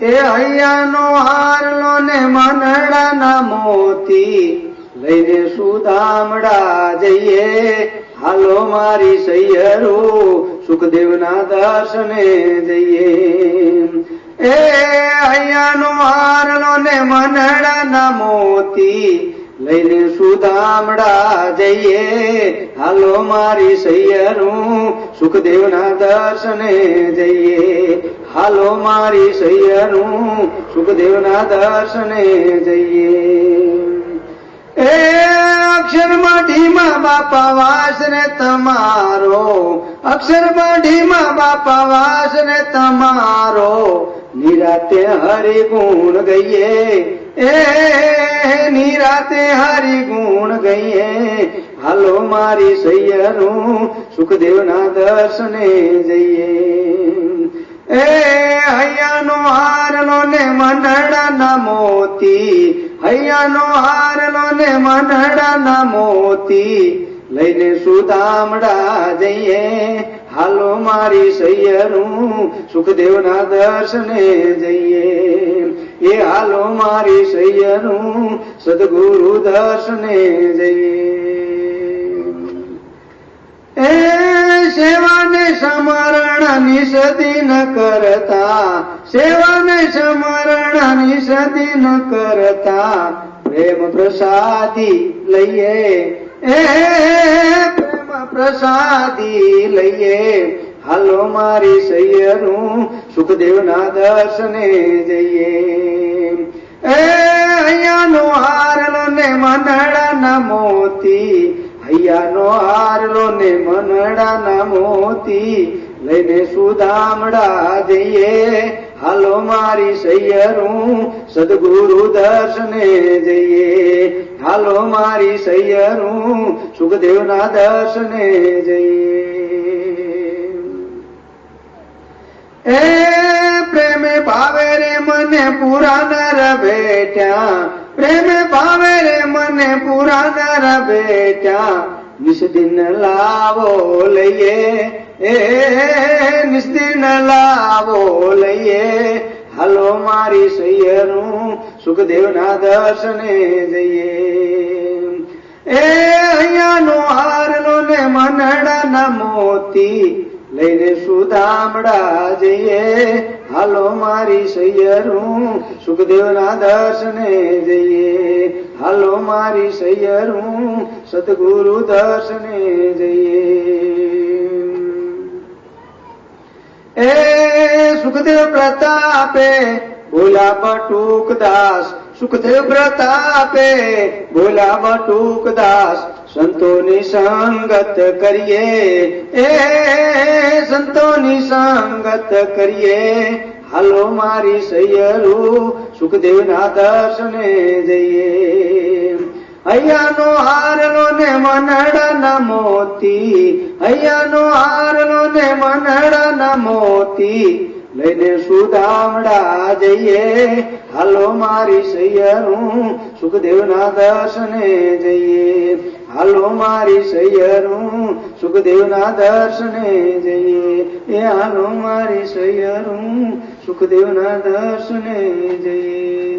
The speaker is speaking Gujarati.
એ હૈયાનો હારલો ને મનડાના મોતી. લઈને સુદામડા જઈએ. હાલો મારી સૈયરો, સુખદેવના દર્શને જઈએ. એ હૈયાનો હારલો ને મનડાના મોતી. લઈને સુદામડા જઈએ. હાલો મારી સૈયરું સુખદેવના દર્શને જઈએ. હાલો મારી સૈયરું સુખદેવના દર્શને જઈએ. એ અક્ષરમાં ઢીમા બાપા વાસ ને તમારો. અક્ષરમાં ઢીમા બાપા વાસ ને તમારો. નિરાતે હરિ ગુણ ગઈએ. એ, નિરાતે હરિ ગુણ ગઈએ. હાલો મારી સૈયરું સુખદેવના દર્શને જઈએ. એ, હૈયાનો હારલો ને મનડાના મોતી. હૈયાનો હારલો ને મનડાના મોતી. લઈને સુદામડા જઈએ. હાલો મારી સૈયરું સુખદેવના દર્શને જઈએ. એ હાલો મારી સૈયરું સદગુરુ દર્શને જઈએ. એ સેવાને સમરણ નિષદી ન કરતા, સેવાને સમરણ નિષદી ન કરતા, પ્રેમ પ્રસાદી લઈએ. એ પ્રસાદી લઈએ. હાલો મારી સૈયરું સુખદેવના દર્શને જઈએ. એ અહીંયાનો હારલો ને મનડાના મોતી. અહીંયાનો હારલો ને મનડાના મોતી. લઈને સુદામડા જઈએ. હાલો મારી સૈયરું સદગુરુ દર્શને જઈએ. હાલો મારી સૈયરું સુખદેવના દર્શને જઈએ. એ પ્રેમે ભાવે રે મને પૂરા નર બેટ્યા પ્રેમે ભાવે રે મને પૂરા નર બેટ્યા નિષ્દિન લાવો લઈએ. એ નિષ્દિન લાવો લઈએ. હાલો મારી સૈયરું સુખદેવના દર્શને જઈએ. એ અહીંયાનો હારલો ને મનડાના મોતી લઈને સુદામડા જઈએ. હાલો મારી સૈયરું સુખદેવના દર્શને જઈએ. હાલો મારી સૈયરું સદગુરુ દર્શને જઈએ. એ સુખદેવ પ્રતાપે ભોલા બટુક દાસ. સુખદેવ પ્રતાપે ભોલા બટુક દાસ. સંતોની સંગત કરીએ. એ સંતોની સંગત કરીએ. હાલો મારી સૈયરું સુખદેવના દર્શને જઈએ. અહિયાનો હારલો ને મનડાના મોતી. અહિયાનો હારલો ને મનડાના મોતી લઈને સુદામડા જઈએ. હાલો મારી સૈયરું સુખદેવના દર્શને જઈએ. હાલો મારી સૈયરું સુખદેવના દર્શને જઈએ. એ હાલો મારી સૈયરું સુખદેવના દર્શને જઈએ.